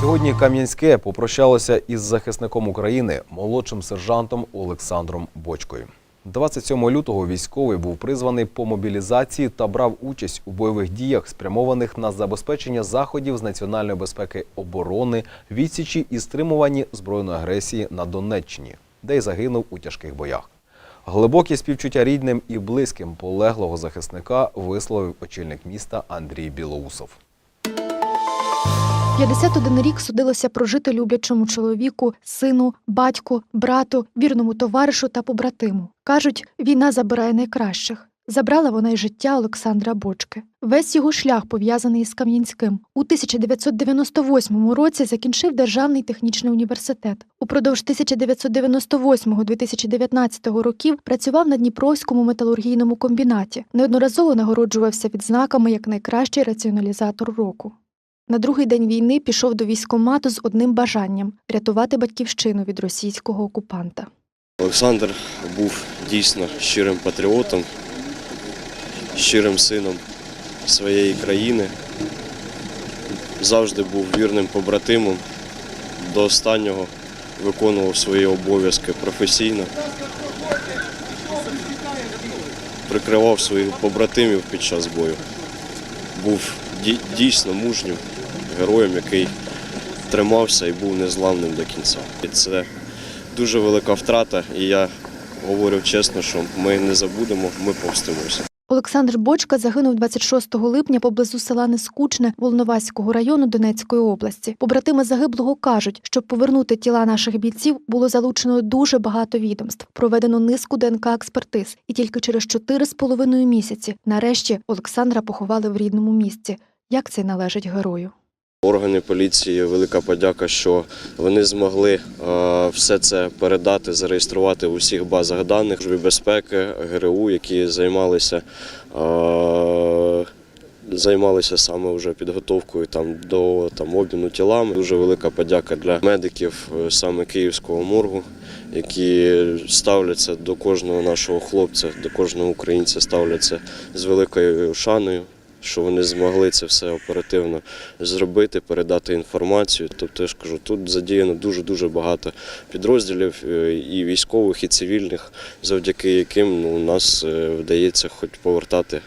Сьогодні Кам'янське попрощалося із захисником України, молодшим сержантом Олександром Бочкою. 27 лютого військовий був призваний по мобілізації та брав участь у бойових діях, спрямованих на забезпечення заходів з національної безпеки оборони, відсічі і стримуванні збройної агресії на Донеччині, де й загинув у тяжких боях. Глибокі співчуття рідним і близьким полеглого захисника висловив очільник міста Андрій Білоусов. 51 рік судилося прожити люблячому чоловіку, сину, батьку, брату, вірному товаришу та побратиму. Кажуть, війна забирає найкращих. Забрала вона й життя Олександра Бочки. Весь його шлях пов'язаний із Кам'янським. У 1998 році закінчив Державний технічний університет. Упродовж 1998-2019 років працював на Дніпровському металургійному комбінаті. Неодноразово нагороджувався відзнаками як найкращий раціоналізатор року. На другий день війни пішов до військкомату з одним бажанням рятувати батьківщину від російського окупанта. Олександр був дійсно щирим патріотом, щирим сином своєї країни, завжди був вірним побратимом, до останнього виконував свої обов'язки професійно, прикривав своїх побратимів під час бою. Був дійсно мужнім героєм, який тримався і був незламним до кінця. І це дуже велика втрата, і я говорю чесно, що ми не забудемо, ми повстимося. Олександр Бочка загинув 26 липня поблизу села Нескучне Волноваського району Донецької області. Побратими загиблого кажуть, щоб повернути тіла наших бійців, було залучено дуже багато відомств. Проведено низку ДНК експертиз, і тільки через 4,5 місяці нарешті Олександра поховали в рідному місці. Як це належить герою? Органи поліції велика подяка, що вони змогли е, все це передати, зареєструвати у всіх базах даних Службі безпеки, ГРУ, які займалися. е, Займалися саме вже підготовкою там до там обміну тілами. Дуже велика подяка для медиків е, саме Київського моргу, які ставляться до кожного нашого хлопця, до кожного українця ставляться з великою шаною що вони змогли це все оперативно зробити, передати інформацію. Тобто, я ж кажу, тут задіяно дуже-дуже багато підрозділів е, і військових, і цивільних, завдяки яким ну, у нас е, вдається хоч повертати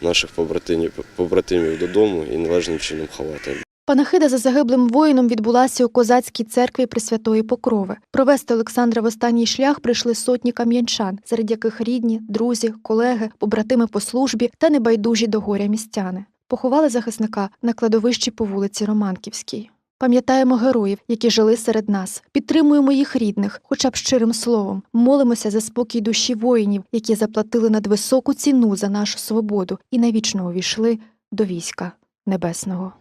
наших побратимів, побратимів додому і належним чином ховати. Панахида за загиблим воїном відбулася у козацькій церкві Пресвятої Покрови. Провести Олександра в останній шлях прийшли сотні кам'янчан, серед яких рідні, друзі, колеги, побратими по службі та небайдужі до горя містяни. Поховали захисника на кладовищі по вулиці Романківській. Пам'ятаємо героїв, які жили серед нас, підтримуємо їх рідних, хоча б щирим словом, молимося за спокій душі воїнів, які заплатили надвисоку ціну за нашу свободу і навічно увійшли до війська небесного.